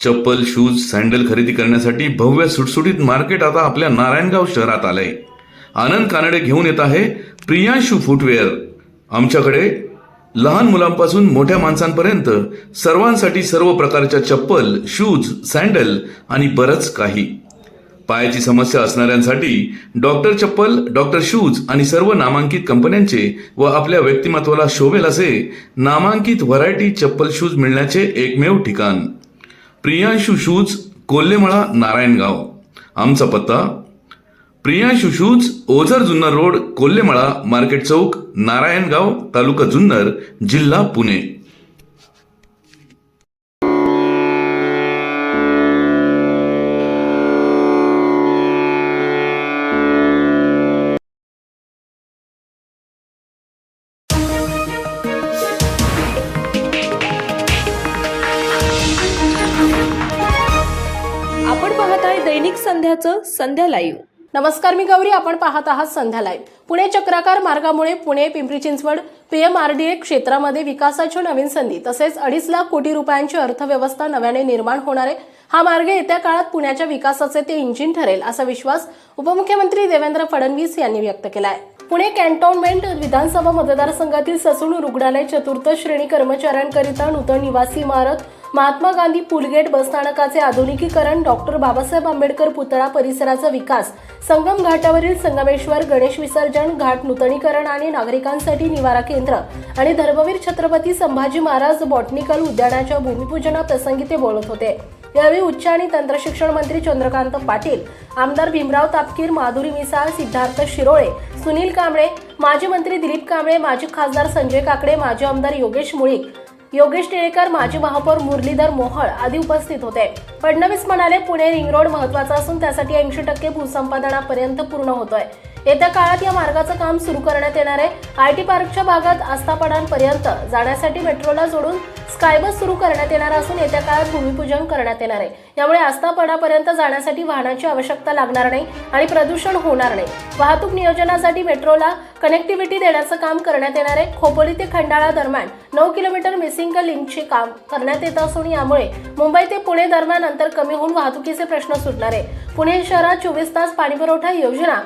चप्पल shoes sandal खरेदी करण्यासाठी भव्य सुटसुटीत मार्केट आता आपल्या नारायणगाव शहरात आलंय. आनंद कानडे घेऊन येत आहे प्रियांशू फुटवेअर आमच्याकडे लहान मुलांपासून मोठ्या माणसांपर्यंत सर्वांसाठी सर्व प्रकारच्या चप्पल शूज सँडल आणि बरंच काही. पायाची समस्या असणाऱ्यांसाठी डॉक्टर चप्पल डॉक्टर शूज आणि सर्व नामांकित कंपन्यांचे व आपल्या व्यक्तिमत्वाला शोभेल असे नामांकित व्हरायटी चप्पल शूज मिळण्याचे एकमेव ठिकाण. प्रियांशु शूज कोल्हेमळा नारायणगाव. आमचा पत्ता Priyanshu shoes Ozar Junnar road Kolhemala market चौक नारायणगाव तालुका जुन्नर जिल्हा पुणे. पाहत आहे दैनिक संध्याचं संध्या लाईव्ह. नमस्कार मी गौरी आपण पाहत आहात संध्या लाईव्ह. पुणे चक्राकार मार्गामुळे पुणे पिंपरी चिंचवड पीएमआरडीए क्षेत्रामध्ये विकासाच्या नवीन संधी तसेच अडीच लाख कोटी रुपयांची अर्थव्यवस्था नव्याने निर्माण होणार आहे. हा मार्ग येत्या काळात पुण्याच्या विकासाचे ते इंजिन ठरेल असा विश्वास उपमुख्यमंत्री देवेंद्र फडणवीस यांनी व्यक्त केला आहे पुणे कॅन्टोन्मेंट विधानसभा मतदारसंघातील ससून रुग्णालय चतुर्थ श्रेणी कर्मचाऱ्यांकरिता नूतन निवासी इमारत महात्मा गांधी पुलगेट बसस्थानकाचे आधुनिकीकरण डॉक्टर बाबासाहेब आंबेडकर पुतळा परिसराचा विकास संगम घाटावरील संगमेश्वर गणेश विसर्जन घाट नूतनीकरण आणि नागरिकांसाठी निवारा केंद्र आणि धर्मवीर छत्रपती संभाजी महाराज बॉटनिकल उद्यानाच्या भूमिपूजनाप्रसंगी ते बोलत होते. यावेळी उच्च आणि तंत्रशिक्षण मंत्री चंद्रकांत पाटील आमदार भीमराव तापकीर माधुरी मिसाळ सिद्धार्थ शिरोळे सुनील कांबळे माजी मंत्री दिलीप कांबळे माजी खासदार संजय काकडे माजी आमदार योगेश मुळीक योगेश टिळेकर माजी महापौर मुरलीधर मोहळ आदी उपस्थित होते. फडणवीस म्हणाले पुणे रिंग रोड महत्त्वाचा असून त्यासाठी ऐंशी टक्के भूसंपादनापर्यंत पूर्ण होतोय. येत्या काळात या मार्गाचं काम सुरू करण्यात येणार आहे. आय टी पार्कच्या भागात आस्थापनांपर्यंत जाण्यासाठी मेट्रोला जोडून स्कायबस सुरू करण्यात येणार असून येत्या काळात भूमिपूजन करण्यात येणार आहे. यामुळे आस्थापनापर्यंत जाण्यासाठी वाहनाची आवश्यकता लागणार नाही आणि प्रदूषण होणार नाही. वाहतूक नियोजनासाठी मेट्रोला कनेक्टिव्हिटी देण्याचं काम करण्यात येणार आहे. खोपोली ते खंडाळा दरम्यान नऊ किलोमीटर मिसिंग लिंकचे काम करण्यात येत असून यामुळे मुंबई ते पुणे दरम्यान अंतर कमी होऊन वाहतुकीचे प्रश्न सुटणार आहे. पुणे शहरात चोवीस तास पाणीपुरवठा योजना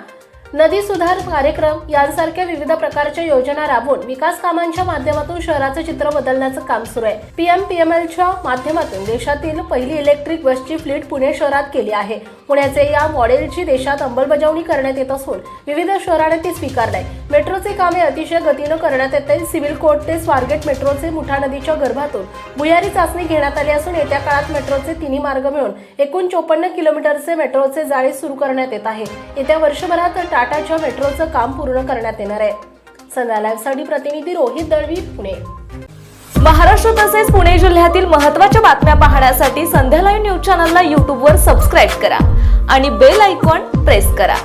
नदी सुधार कार्यक्रम यांसारख्या विविध प्रकारच्या योजना राबवून विकास कामांच्या माध्यमातून शहराचं चित्र बदलण्याचं काम सुरू आहे. पीएम पीएमएलच्या माध्यमातून देशातील पहिली इलेक्ट्रिक बसची फ्लीट पुणे शहरात केली आहे. पुण्याचे या मॉडेलची देशात अंमलबजावणी करण्यात येत असून विविध शहराने ती स्वीकारलंय. मेट्रोचे कामे अतिशय गतीनं करण्यात येते सिव्हिल कोर्ट ते स्वारगेट मेट्रोचे मुठा नदीच्या गर्भातून भुयारी चाचणी घेण्यात आली असून येत्या काळात मेट्रोचे तिन्ही मार्ग मिळून एकूण चोपन्न किलोमीटरचे मेट्रोचे जाळे सुरू करण्यात येत आहे. येत्या वर्षभरात टाटाच्या मेट्रोचं काम पूर्ण करण्यात येणार आहे. संध्या प्रतिनिधी रोहित दळवी पुणे. महाराष्ट्र तसेच पुणे जिल्ह्यातील महत्त्वाच्या बातम्या पाहण्यासाठी संध्या लाईव्ह न्यूज चॅनलला यूट्यूबवर सबस्क्राईब करा आणि बेल आयकॉन प्रेस करा.